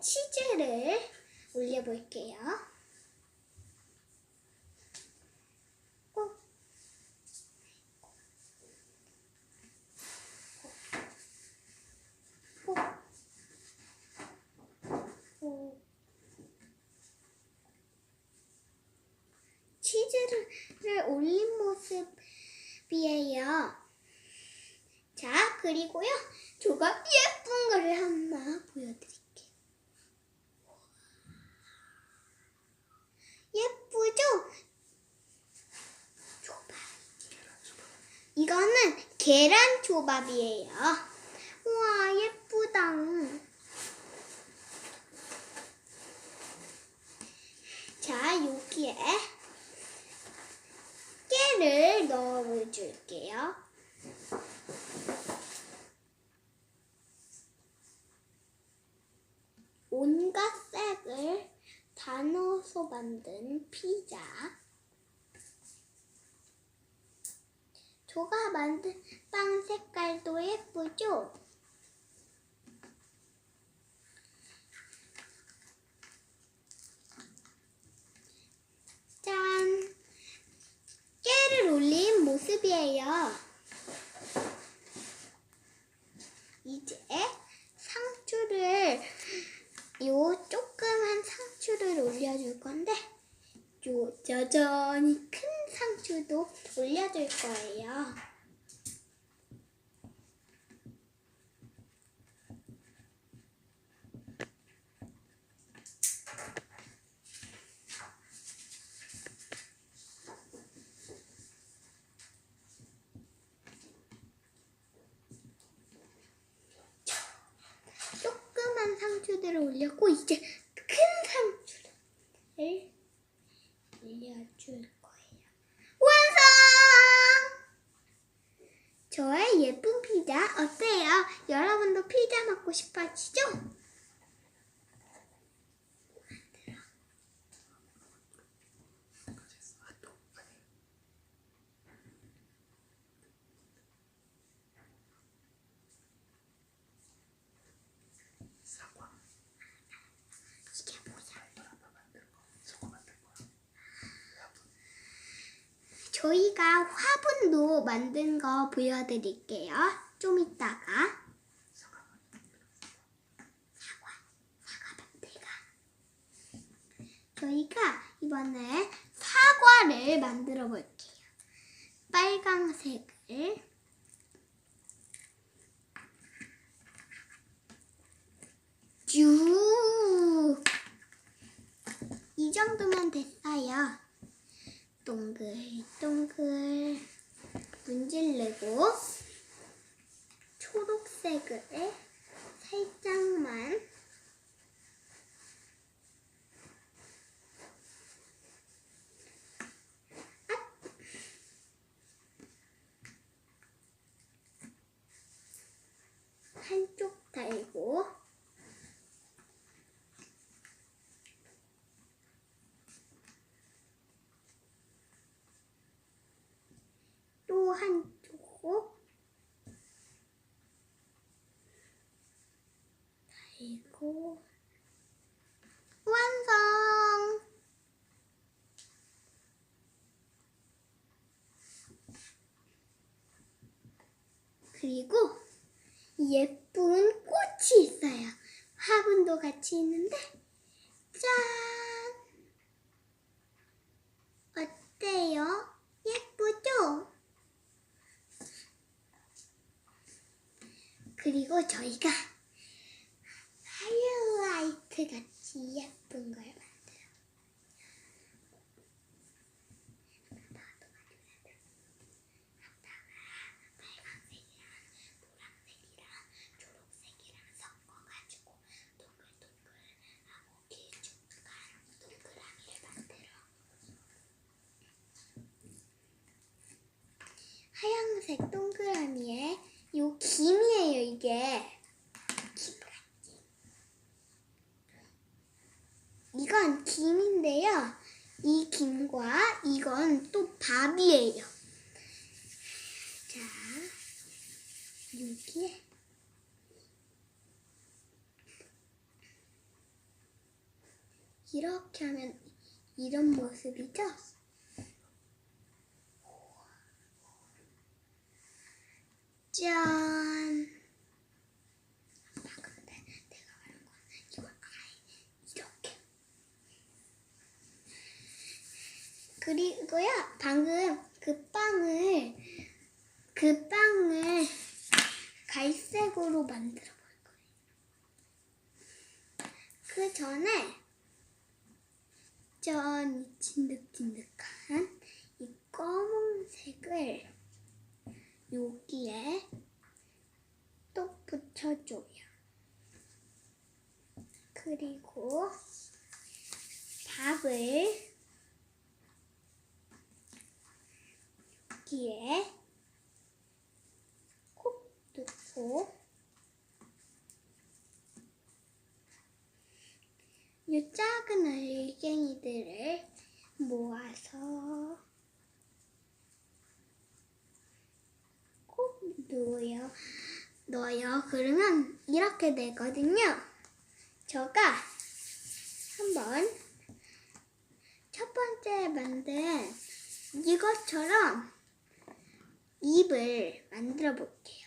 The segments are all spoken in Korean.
치즈를 올려볼게요. 꼭 꼭. 꼭. 치즈를 올린 모습이에요. 자, 그리고요. 조각 예쁜 거를 한번 보여드릴게요. 예쁘죠? 조밥. 이거는 계란 조밥이에요. 우와, 예쁘다. 자, 여기에 깨를 넣어줄게요. 온갖 색을 다 넣어서 만든 피자. 조가 만든 빵 색깔도 예쁘죠? 짠! 깨를 올린 모습이에요. 이제 상추를 요 조그만 상추를 올려줄 건데 요 여전히 큰 상추도 올려줄 거예요. 조그만 상추들을 올렸고 이제 큰 상추를 올려줄 거예요. 완성! 저의 예쁜 피자 어때요? 여러분도 피자 먹고 싶어지죠? 저희가 화분도 만든 거 보여드릴게요. 좀 이따가. 사과, 사과 만들까? 저희가 이번에 사과를 만들어 볼게요. 빨강색을. 쭉. 이 정도면 됐어요. 동글 동글 문질르고 초록색을 살짝만 한쪽 달고 또 한쪽 달고 완성! 그리고 예쁜 꽃이 있어요. 화분도 같이 있는데 짠! 어때요? 예쁘죠? 그리고 저희가 하이라이트 같이 예쁜 걸 만들어. 빨간색이랑 노란색이랑 초록색이랑 섞어가지고 동글동글하고 길쭉한 동그라미를 만들어. 하얀색 동그라미에 요 김이에요 이게. 이건 김인데요. 이 김과 이건 또 밥이에요. 자 여기에 이렇게 하면 이런 모습이죠? 짠! 아빠 근데 내가 말한 건 이걸 아예 이렇게 그리고요 방금 그 빵을 그 빵을 갈색으로 만들어 볼 거예요. 그 전에 짠 진득진득한 이 검은색을 여기에 또 붙여줘요. 그리고 밥을 여기에 콕 넣고 이 작은 알갱이들을 모아서 꼭 넣어요. 넣어요. 그러면 이렇게 되거든요. 제가 한번 첫 번째 만든 이것처럼 입을 만들어 볼게요.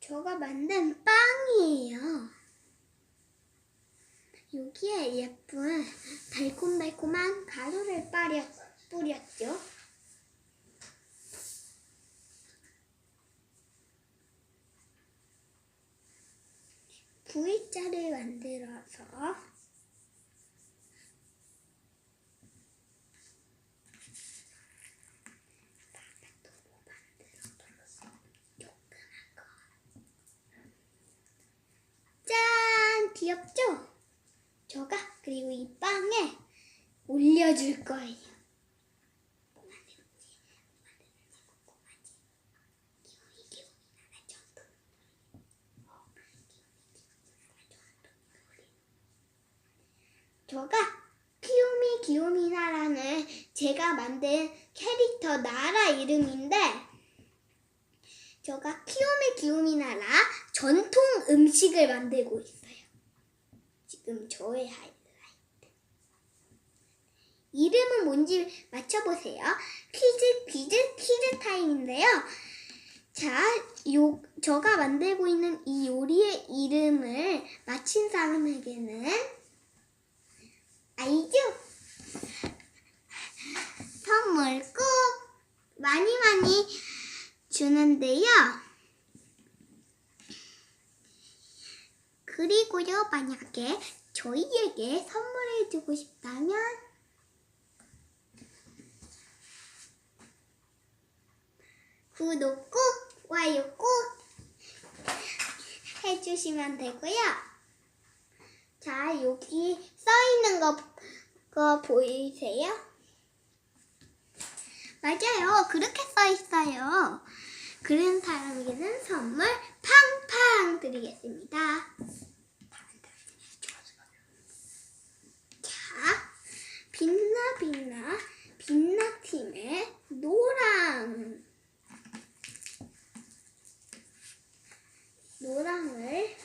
제가 만든 빵이에요. 여기에 예쁜 달콤달콤한 가루를 빠려, 뿌렸죠. V자를 만들어서 짠! 귀엽죠? 저가 그리고 이 빵에 올려줄 거예요. 저가 키오미 기오미나라는 제가 만든 캐릭터 나라 이름인데 저가 키오미 기오미나라 전통 음식을 만들고 있어요. 지금 저의 하이라이트. 이름은 뭔지 맞춰보세요. 퀴즈 퀴즈 퀴즈 타임인데요. 자, 요, 저가 만들고 있는 이 요리의 이름을 맞힌 사람에게는 알죠? 선물 꼭 많이 많이 주는데요. 그리고요, 만약에 저희에게 선물해 주고 싶다면 구독 꼭, 좋아요 꼭 해주시면 되고요. 자, 여기 써 있는 거, 거 보이세요? 맞아요. 그렇게 써 있어요. 그런 사람에게는 선물 팡팡 드리겠습니다. 자, 빛나 빛나 빛나 팀의 노랑 노랑을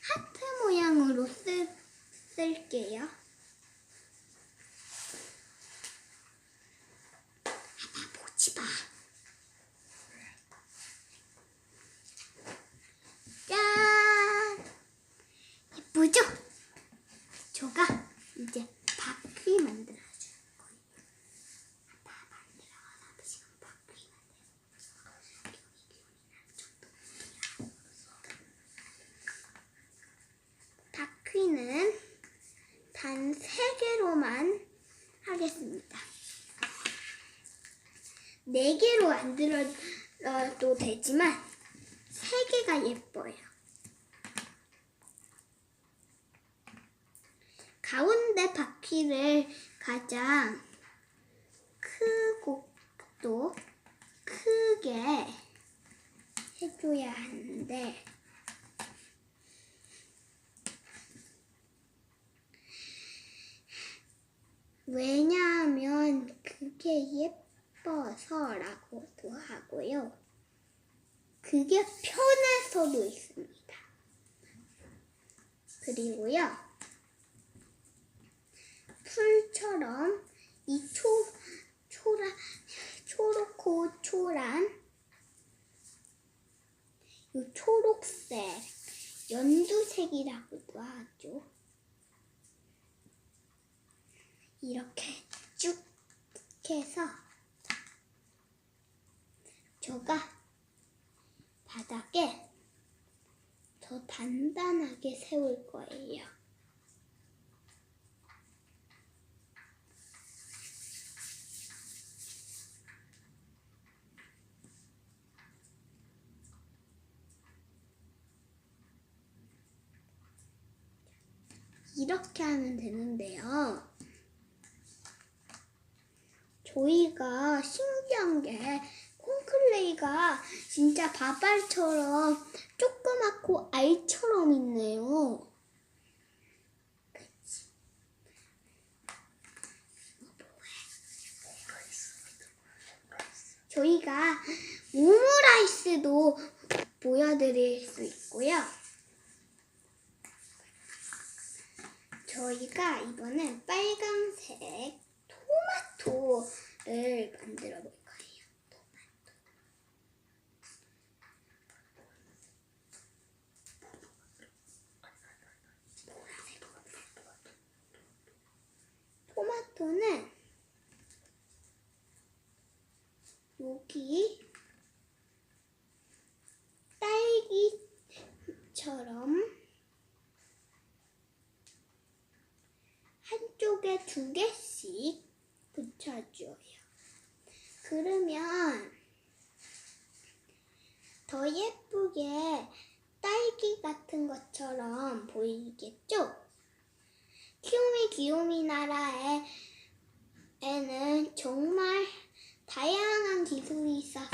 하트 모양으로 쓸, 쓸게요. 아빠 보지 마. 짠! 예쁘죠? 저가 이제 바퀴 만들어줄 거예요. 아빠 만들어. 지금 바퀴 만들어. 바퀴는 단 세 개로만 하겠습니다. 네 개로 만들어도 되지만 세 개가 예뻐요. 가운데 바퀴를 가장 크고 또 크게 해줘야 하는데 왜냐하면 그게 예뻐 서라고도 하고요. 그게 편에서도 있습니다. 그리고요, 풀처럼 이 초, 초라, 초록고 초란, 이 초록색, 연두색이라고도 하죠. 이렇게 쭉 해서 저가 바닥에 더 단단하게 세울 거예요. 이렇게 하면 되는데요. 저희가 신기한 게 콘클레이가 진짜 밥알처럼 조그맣고 알처럼 있네요. 그치? 저희가 오므라이스도 보여드릴 수 있고요. 저희가 이번엔 빨강색 토마토를 만들어 볼 거예요. 토마토. 토마토는 여기 딸기처럼 한쪽에 두 개씩 붙여줘요. 그러면 더 예쁘게 딸기 같은 것처럼 보이겠죠? 키오미 기요미 나라에 에는 정말 다양한 기술이 있어서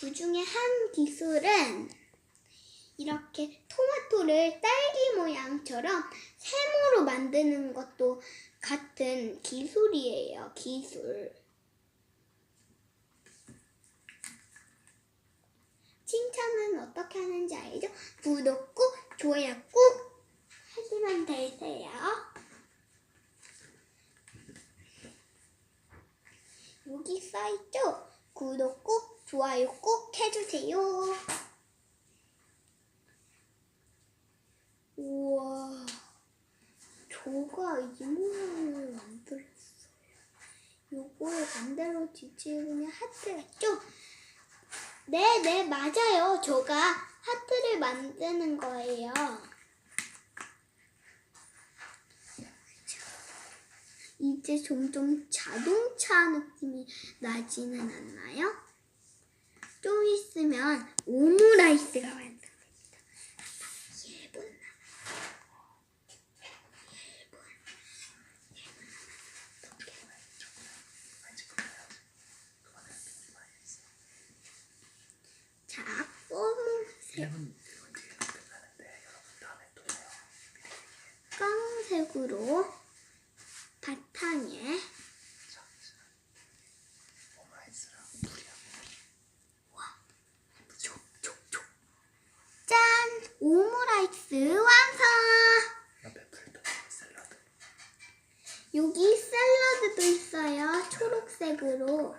그 중에 한 기술은 이렇게 토마토를 딸기 모양처럼 세모로 만드는 것도 같은 기술이에요. 기술. 칭찬은 어떻게 하는지 알죠? 구독 꾹, 좋아요 꾹 해주면 되세요. 여기 써있죠? 구독 꾹, 좋아요 꾹 해주세요. 우와, 저가 이 모양을 만들었어요. 요거를 반대로 뒤집으면 하트겠죠? 네, 네, 맞아요. 저가 하트를 만드는 거예요. 이제 점점 자동차 느낌이 나지는 않나요? 좀 있으면 오므라이스가 완성됩니다. 예쁜 자, 검은색, 검은색으로 바탕에 짠! 오므라이스 완성! 여기 샐러드도 있어요. 초록색으로.